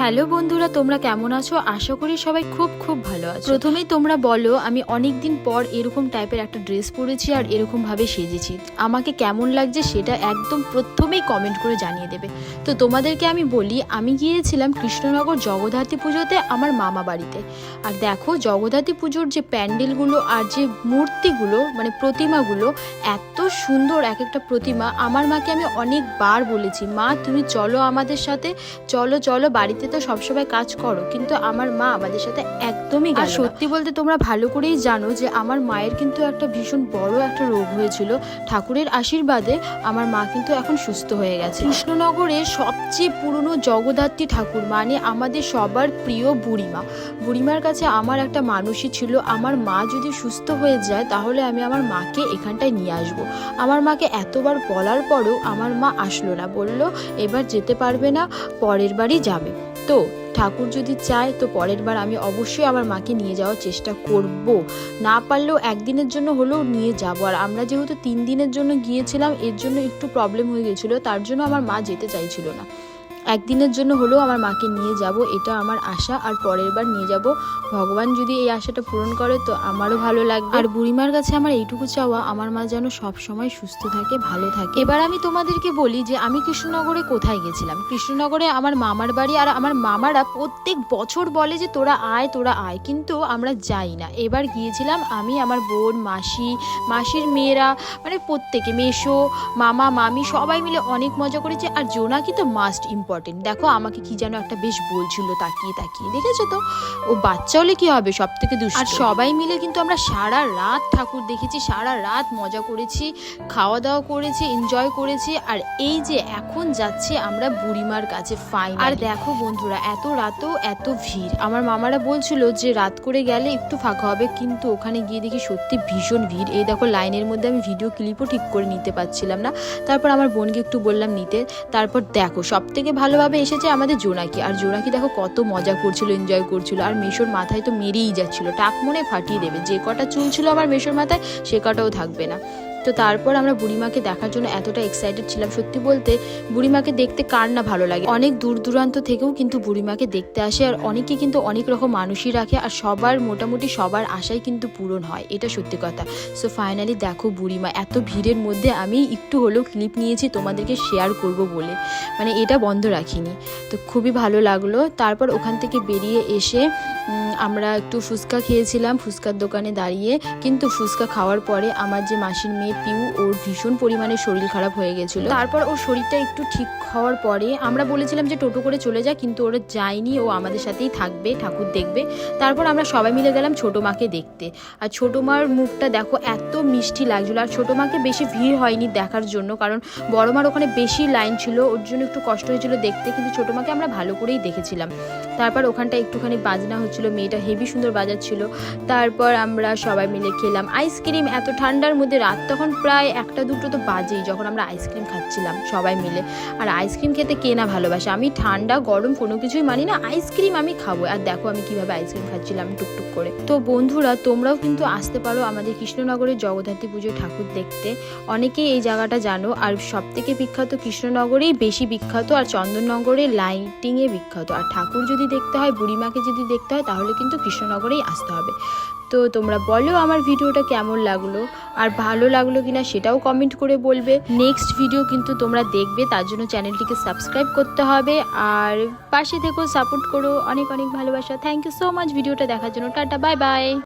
Hello বন্ধুরা, তোমরা কেমন আছো? আশা করি সবাই খুব খুব ভালো আছো। প্রথমেই তোমরা বলো, আমি অনেক দিন পর এরকম টাইপের একটা ড্রেস পরেছি আর এরকম ভাবে সেজেছি। আমাকে কেমন লাগছে সেটা একদম প্রথমেই কমেন্ট করে জানিয়ে দেবে। তো তোমাদেরকে আমি বলি, আমি গিয়েছিলাম কৃষ্ণনগর জগদ্ধাত্রী পুজোতে আমার মামা বাড়িতে। আর দেখো, জগদ্ধাত্রী পুজোর যে প্যান্ডেলগুলো আর যে মূর্তিগুলো মানে প্রতিমাগুলো, এত সুন্দর এক একটা প্রতিমা, আমার মাকে আমি অনেকবার বলেছি, মা, তুমি চলো আমাদের সাথে, চলো চলো বাড়িতে তো সবসময় কাজ করো কিন্তু আমার মা আমাদের সাথে একদমই আর সত্যি বলতে তোমরা ভালো করেই জানো যে আমার মায়ের কিন্তু একটা ভীষণ বড় একটা রোগ হয়েছিল। ঠাকুরের আশীর্বাদে আমার মা কিন্তু এখন সুস্থ হয়ে গেছে। কৃষ্ণনগরের সবচেয়ে পুরনো জগদ্ধাত্রী ঠাকুর মানে আমাদের সবার প্রিয় বুড়িমা। বুড়িমার কাছে আমার একটা মানুষই ছিল আমার মা যদি সুস্থ হয়ে যায় তাহলে আমি আমার মাকে এখানটায় নিয়ে আসব। আমার মাকে এতবার বলার পরেও আমার মা আসলো না বলল এবার যেতে পারবে না পরের বারই যাবে। তো? ঠাকুর যদি চায় তো পরের বার আমি অবশ্যই আমার মাকে নিয়ে যাওয়ার চেষ্টা করব। না পারলেও একদিনের জন্য হলেও নিয়ে যাব। আর আমরা যেহেতু তিন দিনের জন্য গিয়েছিলাম, এর জন্য একটু প্রবলেম হয়ে গেছিল, তার জন্য আমার মা যেতে চাইছিল না। একদিনের জন্য হলেও আমার মাকে নিয়ে যাব, এটা আমার আশা। আর পরের বার নিয়ে যাব। ভগবান যদি এই আশাটা পূরণ করে, তো আমারও ভালো লাগবে। আর বুড়িমার কাছে আমার এইটুকু চাওয়া, আমার মা যেন সব সময় সুস্থ থাকে, ভালো থাকে। এবার আমি তোমাদেরকে বলি যে, আমি কৃষ্ণনগরে কোথায় গেছিলাম? কৃষ্ণনগরে আমার মামার বাড়ি আর আমার মামারা প্রত্যেক বছর বলে যে, তোরা আয় তোরা আয়। কিন্তু আমরা যাই না। এবার গিয়েছিলাম আমি, আমার বোন, মাসি, মাসির মেয়েরা মানে প্রত্যেকে মেশো মামা, মামি, সবাই মিলে অনেক মজা করেছে। আর জোনাকি তো মাস্ট ইম্পর্টেন্ট দেখো আমাকে কি যেন একটা বেশ বলছিল তাকিয়ে তাকিয়ে। দেখেছ তো? ও বাচ্চা হলে কি হবে? সব থেকে দুষ্ট। আর সবাই মিলে কিন্তু আমরা সারা রাত ঠাকুর দেখেছি সারা রাত মজা করেছি খাওয়া দাওয়া করেছি এনজয় করেছি। আর এই যে এখন যাচ্ছি আমরা বুড়িমার কাছে ফাইন আর দেখো বন্ধুরা এত রাতেও এত ভিড়। আমার মামারা বলছিল যে রাত করে গেলে একটু ফাঁকা হবে কিন্তু ওখানে গিয়ে দেখি সত্যি ভীষণ ভিড়। এই দেখো লাইনের মধ্যে আমি ভিডিও ক্লিপও ঠিক করে নিতে পারছিলাম না। তারপর আমার বোনকে একটু বললাম নিতে। তারপর দেখো সব থেকে ভালোভাবে এসেছে আমাদের জোনাকি। আর জোনাকি দেখো কত মজা করছিল এনজয় করছিল। আর মেশোর মাথায় তো মেরেই যাচ্ছিল। টাক মনে ফাটিয়ে দেবে। যে কটা চুল ছিল আমার মেশোর মাথায়, সে কটাও থাকবে না। তো তারপর আমরা বুড়িমাকে দেখার জন্য এতটা এক্সাইটেড ছিলাম। সত্যি বলতে বুড়িমাকে দেখতে কার না ভালো লাগে। অনেক দূর দূরান্ত থেকেও কিন্তু বুড়িমাকে দেখতে আসে আর অনেকে কিন্তু অনেক রকম মানুষই রাখে আর সবার মোটামুটি সবার আশাই কিন্তু পূরণ হয়। এটা সত্যি কথা। সো ফাইনালি দেখো বুড়িমা, এত ভিড়ের মধ্যে আমি একটু হলেও ক্লিপ নিয়েছি, তোমাদেরকে শেয়ার করব বলে। মানে এটা বন্ধ রাখিনি। তো খুবই ভালো লাগল। তারপর ওখান থেকে বেরিয়ে এসে আমরা একটু ফুচকা খেয়েছিলাম, ফুচকার দোকানে দাঁড়িয়ে। কিন্তু ফুচকা খাওয়ার পরে আমার যে মাসির মেয়ে পিউ, ওর ভীষণ পরিমাণে শরীর খারাপ হয়ে গেছিল। তারপর ওর শরীরটা একটু ঠিক হওয়ার পরে আমরা বলেছিলাম যে টোটো করে চলে যা, কিন্তু ওরা যায়নি, ও আমাদের সাথেই থাকবে, ঠাকুর দেখবে। তারপর আমরা সবাই মিলে গেলাম ছোটো মাকে দেখতে। আর ছোটো মার মুখটা দেখো, এত মিষ্টি লাগছিল। আর ছোটো মাকে বেশি ভিড় হয়নি দেখার জন্য, কারণ বড় মার ওখানে বেশি লাইন ছিল, ওর জন্য একটু কষ্ট হয়েছিল দেখতে, কিন্তু ছোটো মাকে আমরা ভালো করেই দেখেছিলাম। তারপর ওখানটা একটুখানি বাজনা হচ্ছিল মেয়েটা হেভি সুন্দর বাজার ছিল। তারপর আমরা সবাই মিলে খেলাম। আইসক্রিম এত ঠান্ডার মধ্যে রাত তখন প্রায় একটা দুটো তো বাজেই যখন আমরা আইসক্রিম খাচ্ছিলাম সবাই মিলে। আর আইসক্রিম খেতে কে না ভালোবাসে? আমি ঠান্ডা, গরম কোনো কিছুই মানি না। আইসক্রিম আমি খাব। আর দেখো আমি কীভাবে আইসক্রিম খাচ্ছিলাম টুকটুক করে। তো বন্ধুরা, তোমরাও কিন্তু আসতে পারো আমাদের কৃষ্ণনগরের জগদ্ধাত্রী পুজো ঠাকুর দেখতে। অনেকেই এই জায়গাটা জানো। আর সব থেকে বিখ্যাত কৃষ্ণনগরেই বেশি বিখ্যাত। আর চন্দননগরে লাইটিংয়ে বিখ্যাত। আর ঠাকুর যদি দেখতে হয়, বুড়িমাকে যদি দেখতে হয়, তাহলে কিন্তু কৃষ্ণনগরেই আসতে হবে। তো তোমরা বলো আমার ভিডিওটা কেমন লাগল? আর ভালো লাগল কিনা সেটাও কমেন্ট করে বলবে। নেক্সট ভিডিও কিন্তু তোমরা দেখবে, তার জন্য চ্যানেলটিকে সাবস্ক্রাইব করতে হবে। আর পাশে থেকেও সাপোর্ট করো। অনেক অনেক ভালোবাসা। থ্যাংক ইউ সো মাচ ভিডিওটা দেখার জন্য টাটা বাই বাই